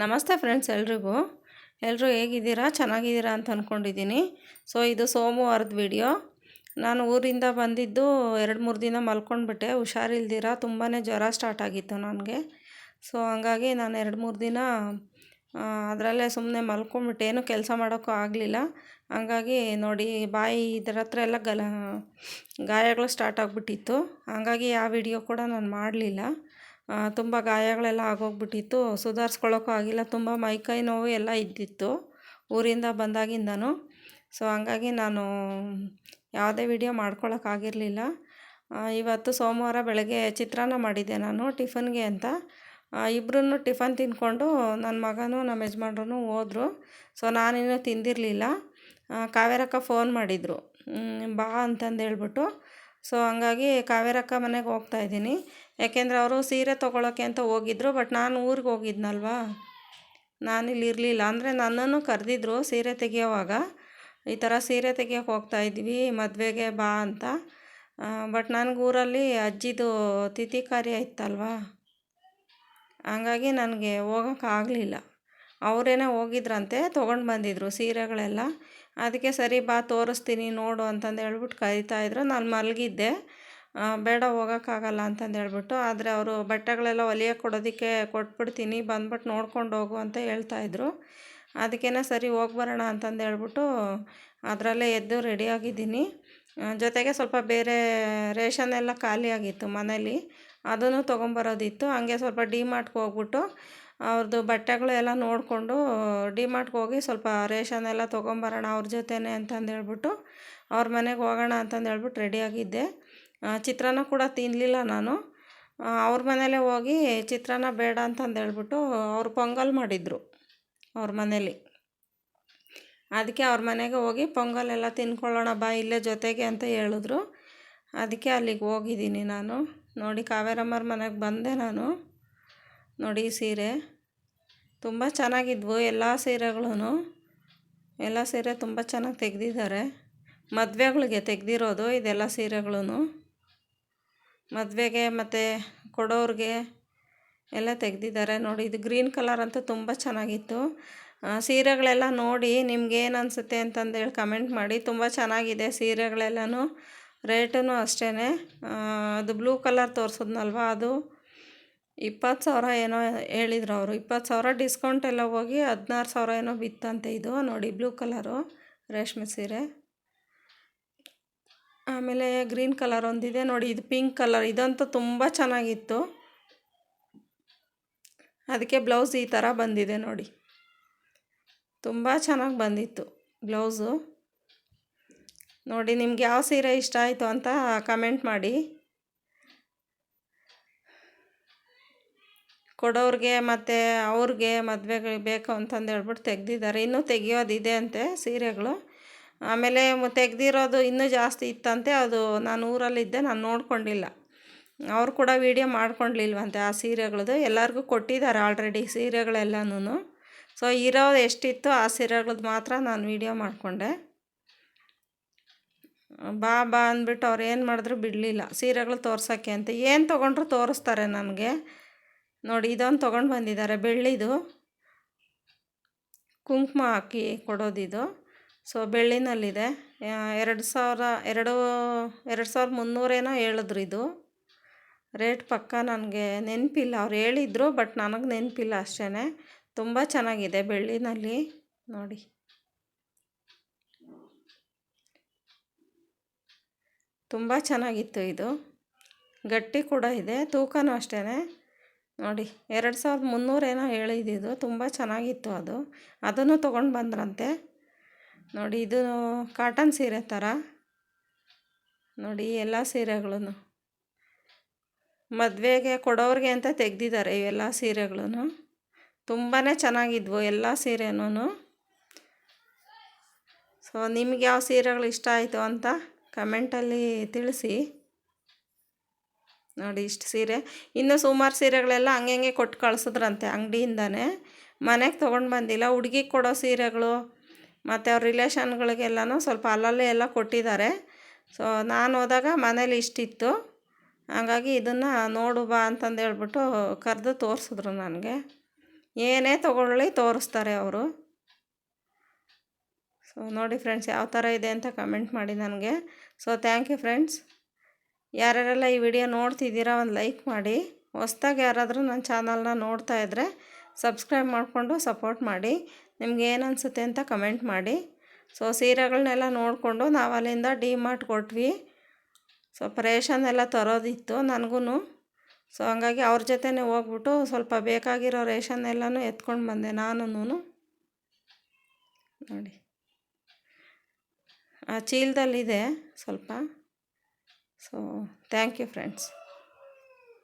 ನಮಸ್ತೆ ಫ್ರೆಂಡ್ಸ್ ಎಲ್ರಿಗೂ. ಎಲ್ಲರೂ ಹೇಗಿದ್ದೀರಾ? ಚೆನ್ನಾಗಿದ್ದೀರಾ ಅಂತ ಅಂದ್ಕೊಂಡಿದ್ದೀನಿ ಸೊ ಇದು ಸೋಮವಾರದ ವಿಡಿಯೋ ನಾನು ಊರಿಂದ ಬಂದಿದ್ದು ಎರಡು ಮೂರು ದಿನ ಮಲ್ಕೊಂಡ್ಬಿಟ್ಟೆ. ಹುಷಾರಿಲ್ದಿರ? ತುಂಬಾ ಜ್ವರ ಸ್ಟಾರ್ಟ್ ಆಗಿತ್ತು ನನಗೆ. ಸೊ ಹಂಗಾಗಿ ನಾನು ಎರಡು ಮೂರು ದಿನ ಅದರಲ್ಲೇ ಸುಮ್ಮನೆ ಮಲ್ಕೊಂಡ್ಬಿಟ್ಟೆ. ಏನು ಕೆಲಸ ಮಾಡೋಕ್ಕೂ ಆಗಲಿಲ್ಲ. ಹಂಗಾಗಿ ನೋಡಿ, ಬಾಯಿ ಇದರ ಹತ್ರ ಎಲ್ಲ ಗಲ, ಗಾಯಗಳು ಸ್ಟಾರ್ಟ್ ಆಗಿಬಿಟ್ಟಿತ್ತು. ಹಂಗಾಗಿ ಆ ವಿಡಿಯೋ ಕೂಡ ನಾನು ಮಾಡಲಿಲ್ಲ. ತುಂಬ ಗಾಯಗಳೆಲ್ಲ ಆಗೋಗ್ಬಿಟ್ಟಿತ್ತು. ಸುಧಾರಿಸ್ಕೊಳ್ಳೋಕ್ಕೂ ಆಗಿಲ್ಲ. ತುಂಬ ಮೈಕೈ ನೋವು ಎಲ್ಲ ಇದ್ದಿತ್ತು ಊರಿಂದ ಬಂದಾಗಿಂದನೂ. ಸೊ, ಹಂಗಾಗಿ ನಾನು ಯಾವುದೇ ವಿಡಿಯೋ ಮಾಡ್ಕೊಳ್ಳೋಕ್ಕಾಗಿರಲಿಲ್ಲ ಇವತ್ತು ಸೋಮವಾರ ಬೆಳಗ್ಗೆ ಚಿತ್ರಾನ್ನ ಮಾಡಿದ್ದೆ ನಾನು, ಟಿಫನ್ಗೆ ಅಂತ. ಇಬ್ಬರೂ ಟಿಫನ್ ತಿಂದ್ಕೊಂಡು ನನ್ನ ಮಗನೂ ನಮ್ಮ ಯಜಮಾನ್ರೂ ಹೋದರು. ಸೊ, ನಾನಿನ್ನೂ ತಿಂದಿರಲಿಲ್ಲ. ಕಾವೇರಕ್ಕ ಫೋನ್ ಮಾಡಿದರು. ಬಾ ಅಂತಂದು ಹೇಳ್ಬಿಟ್ಟು ಸೊ ಹಂಗಾಗಿ ಕಾವೇರಕ್ಕ ಮನೆಗೆ ಹೋಗ್ತಾ ಇದ್ದೀನಿ. ಯಾಕೆಂದರೆ ಅವರು ಸೀರೆ ತೊಗೊಳಕ್ಕೆ ಅಂತ ಹೋಗಿದ್ರು, ಬಟ್ ನಾನು ಊರಿಗೆ ಹೋಗಿದ್ನಲ್ವಾ? ನಾನಿಲ್ಲಿ ಇರಲಿಲ್ಲ. ಅಂದರೆ ನನ್ನನ್ನು ಕರೆದಿದ್ರು ಸೀರೆ ತೆಗೆಯೋವಾಗ. ಈ ಥರ ಸೀರೆ ತೆಗಿಯೋಕೆ ಹೋಗ್ತಾಯಿದ್ವಿ ಮದುವೆಗೆ ಬಾ ಅಂತ. ಬಟ್ ನನಗೆ ಊರಲ್ಲಿ ಅಜ್ಜಿದು ತಿಥಿ ಕಾರ್ಯ ಇತ್ತಲ್ವಾ? ಹಂಗಾಗಿ ನನಗೆ ಹೋಗೋಕ್ಕಾಗಲಿಲ್ಲ ಅವರೇನೇ ಹೋಗಿದ್ರಂತೆ, ತೊಗೊಂಡು ಬಂದಿದ್ರು ಸೀರೆಗಳೆಲ್ಲ. ಅದಕ್ಕೆ ಸರಿ ಬಾ ತೋರಿಸ್ತೀನಿ ನೋಡು ಅಂತಂದು ಹೇಳ್ಬಿಟ್ಟು ಕರಿತಾಯಿದ್ರು ನಾನು ಮಲಗಿದ್ದೆ. ಬೇಡ ಹೋಗೋಕ್ಕಾಗಲ್ಲ ಅಂತಂದು ಹೇಳ್ಬಿಟ್ಟು, ಆದರೆ ಅವರು ಬಟ್ಟೆಗಳೆಲ್ಲ ಒಲಿಯ ಕೊಡೋದಕ್ಕೆ ಕೊಟ್ಬಿಡ್ತೀನಿ ಬಂದ್ಬಿಟ್ಟು ನೋಡ್ಕೊಂಡು ಹೋಗು ಅಂತ ಹೇಳ್ತಾಯಿದ್ರು ಅದಕ್ಕೇನೆ ಸರಿ ಹೋಗ್ಬರೋಣ ಅಂತಂದು ಹೇಳ್ಬಿಟ್ಟು ಅದರಲ್ಲೇ ಎದ್ದು ರೆಡಿಯಾಗಿದ್ದೀನಿ ಜೊತೆಗೆ ಸ್ವಲ್ಪ ಬೇರೆ ರೇಷನ್ ಎಲ್ಲ ಖಾಲಿಯಾಗಿತ್ತು ಮನೇಲಿ. ಅದನ್ನು ತೊಗೊಂಬರೋದಿತ್ತು. ಹಾಗೆ ಸ್ವಲ್ಪ ಡಿ ಮಾರ್ಟ್ಗೆ ಹೋಗ್ಬಿಟ್ಟು ಅವ್ರದ್ದು ಬಟ್ಟೆಗಳು ಎಲ್ಲ ನೋಡಿಕೊಂಡು ಡಿ ಮಾರ್ಟ್ಗೆ ಹೋಗಿ ಸ್ವಲ್ಪ ರೇಷನ್ ಎಲ್ಲ ತೊಗೊಂಬರೋಣ ಅವ್ರ ಜೊತೆನೇ ಅಂತಂದು ಹೇಳ್ಬಿಟ್ಟು ಅವ್ರ ಮನೆಗೆ ಹೋಗೋಣ ಅಂತಂದು ಹೇಳ್ಬಿಟ್ಟು ರೆಡಿಯಾಗಿದ್ದೆ ಚಿತ್ರಾನ್ನ ಕೂಡ ತಿನ್ನಲಿಲ್ಲ ನಾನು. ಅವ್ರ ಮನೇಲೆ ಹೋಗಿ ಚಿತ್ರಾನ್ನ ಬೇಡ ಅಂತಂದು ಹೇಳ್ಬಿಟ್ಟು ಅವ್ರು ಪೊಂಗಲ್ ಮಾಡಿದರು ಅವ್ರ ಮನೇಲಿ ಅದಕ್ಕೆ ಅವ್ರ ಮನೆಗೆ ಹೋಗಿ ಪೊಂಗಲ್ ಎಲ್ಲ ತಿನ್ಕೊಳ್ಳೋಣ ಬಾ ಇಲ್ಲೇ ಜೊತೆಗೆ ಅಂತ ಹೇಳಿದ್ರು. ಅದಕ್ಕೆ ಅಲ್ಲಿಗೆ ಹೋಗಿದ್ದೀನಿ ನಾನು. ನೋಡಿ ಕಾವೇರಮ್ಮರ ಮನೆಗೆ ಬಂದೆ ನಾನು. ನೋಡಿ, ಸೀರೆ. ತುಂಬ ಚೆನ್ನಾಗಿದ್ವು ಎಲ್ಲ ಸೀರೆಗಳೂ ಎಲ್ಲ ಸೀರೆ ತುಂಬ ಚೆನ್ನಾಗಿ ತೆಗೆದಿದ್ದಾರೆ. ಮದುವೆಗಳಿಗೆ ತೆಗೆದಿರೋದು ಇದೆಲ್ಲ ಸೀರೆಗಳೂ ಮದುವೆಗೆ ಮತ್ತು ಕೊಡೋರಿಗೆ ಎಲ್ಲ ತೆಗೆದಿದ್ದಾರೆ. ನೋಡಿ, ಇದು ಗ್ರೀನ್ ಕಲರ್ ಅಂತೂ ತುಂಬ ಚೆನ್ನಾಗಿತ್ತು. ಸೀರೆಗಳೆಲ್ಲ ನೋಡಿ ನಿಮ್ಗೇನು ಅನಿಸುತ್ತೆ ಅಂತಂದೇಳಿ ಕಮೆಂಟ್ ಮಾಡಿ. ತುಂಬ ಚೆನ್ನಾಗಿದೆ ಸೀರೆಗಳೆಲ್ಲನೂ. ರೇಟೂ ಅಷ್ಟೇ ಅದು ಬ್ಲೂ ಕಲರ್ ತೋರಿಸಿದ್ನಲ್ವ ಅದು? ಇಪ್ಪತ್ತು ಸಾವಿರ ಏನೋ ಹೇಳಿದ್ರು ಅವರು. ಇಪ್ಪತ್ತು ಸಾವಿರ ಡಿಸ್ಕೌಂಟ್ ಎಲ್ಲ ಹೋಗಿ ಹದಿನಾರು ಸಾವಿರ ಏನೋ ಬಿತ್ತಂತೆ ಇದು ನೋಡಿ ಬ್ಲೂ ಕಲರು ರೇಷ್ಮೆ ಸೀರೆ. ಆಮೇಲೆ ಗ್ರೀನ್ ಕಲರ್ ಒಂದಿದೆ ನೋಡಿ ಇದು ಪಿಂಕ್ ಕಲರ್ ಇದಂತೂ ತುಂಬ ಚೆನ್ನಾಗಿತ್ತು. ಅದಕ್ಕೆ ಬ್ಲೌಸ್ ಈ ಥರ ಬಂದಿದೆ ನೋಡಿ. ತುಂಬ ಚೆನ್ನಾಗಿ ಬಂದಿತ್ತು ಬ್ಲೌಸು ನೋಡಿ ನಿಮ್ಗೆ ಯಾವ ಸೀರೆ ಇಷ್ಟ ಆಯಿತು ಅಂತ ಕಮೆಂಟ್ ಮಾಡಿ. ಕೊಡೋರಿಗೆ ಮತ್ತು ಅವ್ರಿಗೆ ಮದುವೆಗಳಿಗೆ ಬೇಕು ಅಂತಂದು ಹೇಳ್ಬಿಟ್ಟು ತೆಗ್ದಿದ್ದಾರೆ. ಇನ್ನೂ ತೆಗಿಯೋದಿದೆ ಅಂತೆ ಸೀರೆಗಳು. ಆಮೇಲೆ ತೆಗ್ದಿರೋದು ಇನ್ನೂ ಜಾಸ್ತಿ ಇತ್ತಂತೆ. ಅದು ನಾನು ಊರಲ್ಲಿದ್ದೆ, ನಾನು ನೋಡ್ಕೊಂಡಿಲ್ಲ. ಅವ್ರು ಕೂಡ ವೀಡಿಯೋ ಮಾಡ್ಕೊಂಡಿಲ್ವಂತೆ ಆ ಸೀರೆಗಳದ್ದು ಎಲ್ಲರಿಗೂ ಕೊಟ್ಟಿದ್ದಾರೆ ಆಲ್ರೆಡಿ ಸೀರೆಗಳೆಲ್ಲನೂ ಸೊ, ಇರೋದು ಎಷ್ಟಿತ್ತು ಆ ಸೀರೆಗಳದ್ದು ಮಾತ್ರ ನಾನು ವೀಡಿಯೋ ಮಾಡಿಕೊಂಡೆ. ಬಾ ಬಾ ಅಂದ್ಬಿಟ್ಟು ಅವ್ರು ಏನು ಮಾಡಿದ್ರು ಬಿಡಲಿಲ್ಲ. ಸೀರೆಗಳು ತೋರ್ಸೋಕ್ಕೆ ಅಂತ. ಏನು ತೊಗೊಂಡ್ರು ತೋರಿಸ್ತಾರೆ ನನಗೆ. ನೋಡಿ, ಇದೊಂದು ತೊಗೊಂಡು ಬಂದಿದ್ದಾರೆ. ಬೆಳ್ಳಿದು ಕುಂಕುಮ ಹಾಕಿ ಕೊಡೋದಿದು. ಸೊ ಬೆಳ್ಳಿನಲ್ಲಿದೆ. ಎರಡು ಸಾವಿರ, ಎರಡು ಎರಡು ಸಾವಿರದ ಮುನ್ನೂರೇನೋ ಹೇಳಿದ್ರು ಇದು. ರೇಟ್ ಪಕ್ಕ ನನಗೆ ನೆನಪಿಲ್ಲ. ಅವ್ರು ಹೇಳಿದ್ರು, ಬಟ್ ನನಗೆ ನೆನಪಿಲ್ಲ ಅಷ್ಟೇ ತುಂಬ ಚೆನ್ನಾಗಿದೆ ಬೆಳ್ಳಿನಲ್ಲಿ. ನೋಡಿ. ತುಂಬ ಚೆನ್ನಾಗಿತ್ತು ಇದು. ಗಟ್ಟಿ ಕೂಡ ಇದೆ. ತೂಕನೂ ಅಷ್ಟೇ ನೋಡಿ, ಎರಡು ಸಾವಿರದ ಮುನ್ನೂರೇನೋ ಹೇಳಿದ್ದು ತುಂಬ ಚೆನ್ನಾಗಿತ್ತು ಅದು. ಅದನ್ನು ತೊಗೊಂಡು ಬಂದ್ರಂತೆ. ನೋಡಿ, ಇದು ಕಾಟನ್ ಸೀರೆ ಥರ ನೋಡಿ, ಎಲ್ಲ ಸೀರೆಗಳೂ ಮದುವೆಗೆ ಕೊಡೋರಿಗೆ ಅಂತ ತೆಗೆದಿದ್ದಾರೆ ಇವೆಲ್ಲ ಸೀರೆಗಳೂ ತುಂಬಾ ಚೆನ್ನಾಗಿದ್ವು ಎಲ್ಲ ಸೀರೆನೂ ಸೊ ನಿಮ್ಗೆ ಯಾವ ಸೀರೆಗಳು ಇಷ್ಟ ಆಯಿತು ಅಂತ ಕಮೆಂಟಲ್ಲಿ ತಿಳಿಸಿ. ನೋಡಿ ಇಷ್ಟು ಸೀರೆ. ಇನ್ನು ಸುಮಾರು ಸೀರೆಗಳೆಲ್ಲ ಹಂಗೆ ಹಂಗೆ ಕೊಟ್ಟು ಕಳ್ಸಿದ್ರಂತೆ ಅಂಗಡಿಯಿಂದನೇ. ಮನೆಗೆ ತೊಗೊಂಡು ಬಂದಿಲ್ಲ. ಹುಡ್ಗಿಗೆ ಕೊಡೋ ಸೀರೆಗಳು ಮತ್ತು ಅವ್ರ ರಿಲೇಷನ್ಗಳಿಗೆಲ್ಲನೂ ಸ್ವಲ್ಪ ಅಲ್ಲಲ್ಲೇ ಎಲ್ಲ ಕೊಟ್ಟಿದ್ದಾರೆ. ಸೊ, ನಾನು ಹೋದಾಗ ಮನೇಲಿ ಇಷ್ಟಿತ್ತು. ಹಾಗಾಗಿ ಇದನ್ನು ನೋಡು ಬಾ ಅಂತಂದು ಹೇಳ್ಬಿಟ್ಟು ಕರೆದು ತೋರಿಸಿದ್ರು ನನಗೆ. ಏನೇ ತೊಗೊಳ್ಳಿ ತೋರಿಸ್ತಾರೆ ಅವರು. ಸೊ, ನೋಡಿ ಫ್ರೆಂಡ್ಸ್ ಯಾವ ಥರ ಇದೆ ಅಂತ ಕಮೆಂಟ್ ಮಾಡಿ ನನಗೆ. ಸೊ ಥ್ಯಾಂಕ್ ಯು ಫ್ರೆಂಡ್ಸ್ ಯಾರ್ಯಾರೆಲ್ಲ ಈ ವಿಡಿಯೋ ನೋಡ್ತಿದ್ದೀರಾ ಒಂದು ಲೈಕ್ ಮಾಡಿ. ಹೊಸ್ದಾಗಿ ಯಾರಾದರೂ ನನ್ನ ಚಾನಲ್ನ ನೋಡ್ತಾ ಇದ್ದರೆ ಸಬ್ಸ್ಕ್ರೈಬ್ ಮಾಡಿಕೊಂಡು ಸಪೋರ್ಟ್ ಮಾಡಿ. ನಿಮ್ಗೆ ಏನು ಅನಿಸುತ್ತೆ ಅಂತ ಕಮೆಂಟ್ ಮಾಡಿ. ಸೊ ಸೀರೆಗಳನ್ನೆಲ್ಲ ನೋಡಿಕೊಂಡು ನಾವು ಅಲ್ಲಿಂದ ಡಿ ಮಾರ್ಟ್ ಕೊಟ್ವಿ. ಸ್ವಲ್ಪ ರೇಷನ್ ಎಲ್ಲ ತರೋದಿತ್ತು ನನಗೂ ಸೊ, ಹಂಗಾಗಿ ಅವ್ರ ಜೊತೆನೇ ಹೋಗ್ಬಿಟ್ಟು ಸ್ವಲ್ಪ ಬೇಕಾಗಿರೋ ರೇಷನ್ ಎಲ್ಲನೂ ಎತ್ಕೊಂಡು ಬಂದೆ ನಾನು ನೋಡಿ. ಆ, ಚೀಲದಲ್ಲಿದೆ ಸ್ವಲ್ಪ. So thank you friends